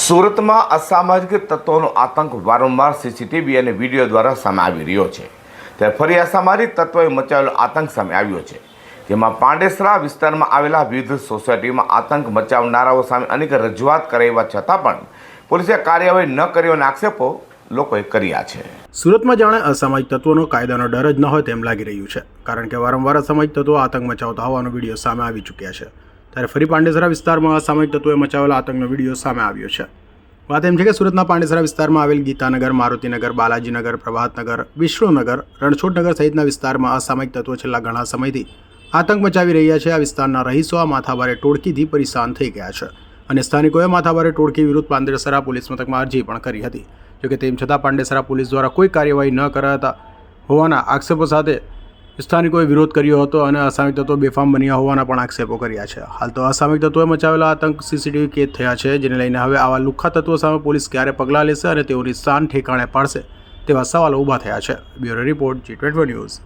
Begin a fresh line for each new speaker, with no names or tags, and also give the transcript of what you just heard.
સુરતમાં અસામાજિક તત્વોનો આતંક વારંવાર સીસીટીવી અને વીડિયો દ્વારા સામે આવી રહ્યો છે. ત્યારે ફરી અસામાજિક તત્વોએ મચાવેલો આતંક સામે આવ્યો છે. જેમાં પાંડેસરા વિસ્તારમાં આવેલા વિવિધ સોસાયટીમાં આતંક મચાવનારાઓ સામે અનેક રજૂઆત કરાવ્યા છતાં પણ પોલીસે કાર્યવાહી ન કર્યોના આક્ષેપો લોકોએ કર્યા છે.
સુરતમાં જાણે અસામાજિક તત્વોનો કાયદાનો ડર જ ન હોય તેમ લાગી રહ્યું છે. કારણ કે વારંવાર અસામાજિક તત્વો આતંક મચાવતા હોવાનો વીડિયો સામે આવી ચૂક્યા છે. ત્યારે ફરી પાંડેસરા વિસ્તારમાં અસામાજિક તત્વોએ મચાવેલા આતંકનો વીડિયો સામે આવ્યો છે. વાત એમ છે કે સુરતના પાંડેસરા વિસ્તારમાં આવેલ ગીતાનગર, મારુતિનગર, બાલાજીનગર, પ્રભાતનગર, વિષ્ણુનગર, રણછોડનગર સહિતના વિસ્તારમાં અસામાયિક તત્વો છેલ્લા ઘણા સમયથી આતંક મચાવી રહ્યા છે. આ વિસ્તારના રહીશો આ માથાભારે ટોળકીથી પરેશાન થઈ ગયા છે અને સ્થાનિકોએ માથાભારે ટોળકી વિરુદ્ધ પાંડેસરા પોલીસ મથકમાં અરજી પણ કરી હતી. જોકે તેમ છતાં પાંડેસરા પોલીસ દ્વારા કોઈ કાર્યવાહી ન કરાતા હોવાના આક્ષેપો સાથે સ્થાનિકોએ વિરોધ કર્યો હતો અને અસામિક તત્વો બેફામ બન્યા હોવાના પણ આક્ષેપો કર્યા છે. હાલ તો અસામિક તત્વોએ મચાવેલા આતંક સીસીટીવી કેદ થયા છે, જેને લઈને હવે આવા લુખ્ખા તત્વો સામે પોલીસ ક્યારે પગલાં લેશે અને તેઓની શાન ઠેકાણે પાડશે તેવા સવાલો ઊભા થયા છે. Bureau report G twenty news